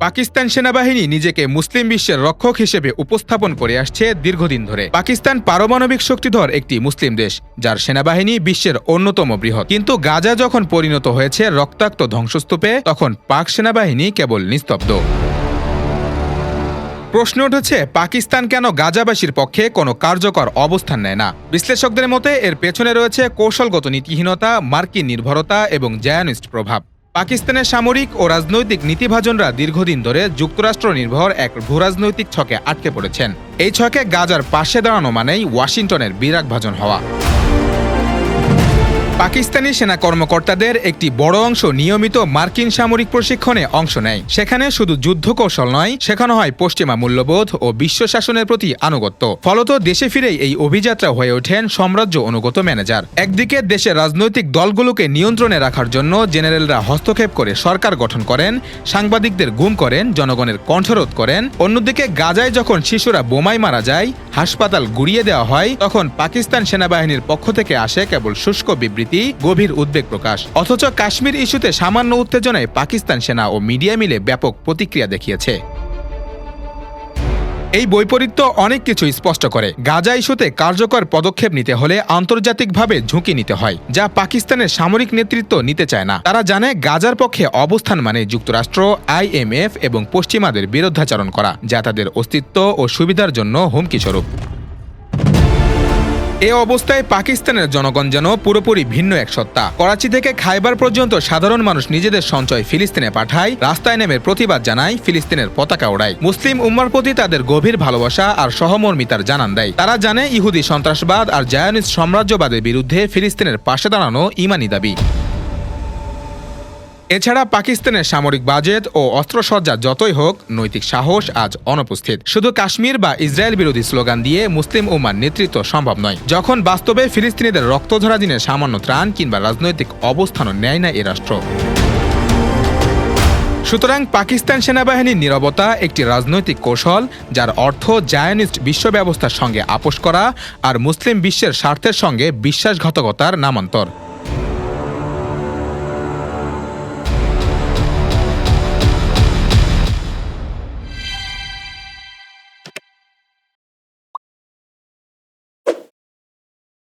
পাকিস্তান সেনাবাহিনী নিজেকে মুসলিম বিশ্বের রক্ষক হিসেবে উপস্থাপন করে আসছে দীর্ঘদিন ধরে। পাকিস্তান পারমাণবিক শক্তিধর একটি মুসলিম দেশ, যার সেনাবাহিনী বিশ্বের অন্যতম বৃহৎ। কিন্তু গাজা যখন পরিণত হয়েছে, রক্তাক্ত ধ্বংসস্তূপে, তখন পাক সেনাবাহিনী কেবল নিস্তব্ধ। প্রশ্ন উঠেছে, পাকিস্তান কেন গাজাবাসীর পক্ষে কোনো কার্যকর অবস্থান নেয় না? বিশ্লেষকদের মতে, এর পেছনে রয়েছে কৌশলগত নীতিহীনতা, মার্কিন নির্ভরতা এবং জায়ানিস্ট প্রভাব। পাকিস্তানের সামরিক ও রাজনৈতিক নীতিভাজনরা দীর্ঘদিন ধরে যুক্তরাষ্ট্র নির্ভর এক ভূরাজনৈতিক ছকে আটকে পড়েছেন। এই ছকে গাজার পাশে দাঁড়ানো মানেই ওয়াশিংটনের বিরাগ ভাজন হওয়া। পাকিস্তানি সেনা কর্মকর্তাদের একটি বড় অংশ নিয়মিত মার্কিন সামরিক প্রশিক্ষণে অংশ নেয়। সেখানে শুধু যুদ্ধ কৌশল নয়, শেখানো হয় পশ্চিমা মূল্যবোধ ও বিশ্ব শাসনের প্রতি আনুগত্য। ফলত দেশে ফিরেই এই অভিযাত্রা হয়ে ওঠেন সাম্রাজ্য অনুগত ম্যানেজার। একদিকে দেশের রাজনৈতিক দলগুলোকে নিয়ন্ত্রণে রাখার জন্য জেনারেলরা হস্তক্ষেপ করে সরকার গঠন করেন, সাংবাদিকদের গুম করেন, জনগণের কণ্ঠরোধ করেন। অন্যদিকে গাজায় যখন শিশুরা বোমায় মারা যায় হাসপাতাল গুড়িয়ে দেওয়া হয়, তখন পাকিস্তান সেনাবাহিনীর পক্ষ থেকে আসে কেবল শুষ্ক বিবৃতি, গভীর উদ্বেগ প্রকাশ। অথচ কাশ্মীর ইস্যুতে সামান্য উত্তেজনায় পাকিস্তান সেনা ও মিডিয়া মিলে ব্যাপক প্রতিক্রিয়া দেখিয়েছে। এই বৈপরীত্য অনেক কিছু স্পষ্ট করে। গাজা ইস্যুতে কার্যকর পদক্ষেপ নিতে হলে আন্তর্জাতিকভাবে ঝুঁকি নিতে হয়, যা পাকিস্তানের সামরিক নেতৃত্ব নিতে চায় না। তারা জানে গাজার পক্ষে অবস্থান মানে যুক্তরাষ্ট্র, আইএমএফ এবং পশ্চিমাদের বিরুদ্ধাচরণ করা, যা তাদের অস্তিত্ব ও সুবিধার জন্য হুমকি স্বরূপ এ অবস্থায় পাকিস্তানের জনগণ যেন পুরোপুরি ভিন্ন এক সত্তা। করাচি থেকে খাইবার পর্যন্ত সাধারণ মানুষ নিজেদের সঞ্চয় ফিলিস্তিনে পাঠায়, রাস্তায় নেমে প্রতিবাদ জানায়, ফিলিস্তিনের পতাকা ওড়ায়। মুসলিম উম্মার প্রতি তাদের গভীর ভালোবাসা আর সহমর্মিতার জানান দেয়। তারা জানে ইহুদি সন্ত্রাসবাদ আর জায়ানিস সাম্রাজ্যবাদের বিরুদ্ধে ফিলিস্তিনের পাশে দাঁড়ানো ইমানি দাবি। এছাড়া পাকিস্তানের সামরিক বাজেট ও অস্ত্রসজ্জা যতই হোক, নৈতিক সাহস আজ অনুপস্থিত। শুধু কাশ্মীর বা ইসরায়েল বিরোধী স্লোগান দিয়ে মুসলিম উম্মার নেতৃত্ব সম্ভব নয়। যখন বাস্তবে ফিলিস্তিনিদের রক্তঝরা দিনের সামান্য ত্রাণ কিংবা রাজনৈতিক অবস্থানও নেয় না এ রাষ্ট্র। সুতরাং পাকিস্তান সেনাবাহিনীর নীরবতা একটি রাজনৈতিক কৌশল, যার অর্থ জায়নিস্ট বিশ্ব ব্যবস্থার সঙ্গে আপোষ করা আর মুসলিম বিশ্বের স্বার্থের সঙ্গে বিশ্বাসঘাতকতার নামান্তর।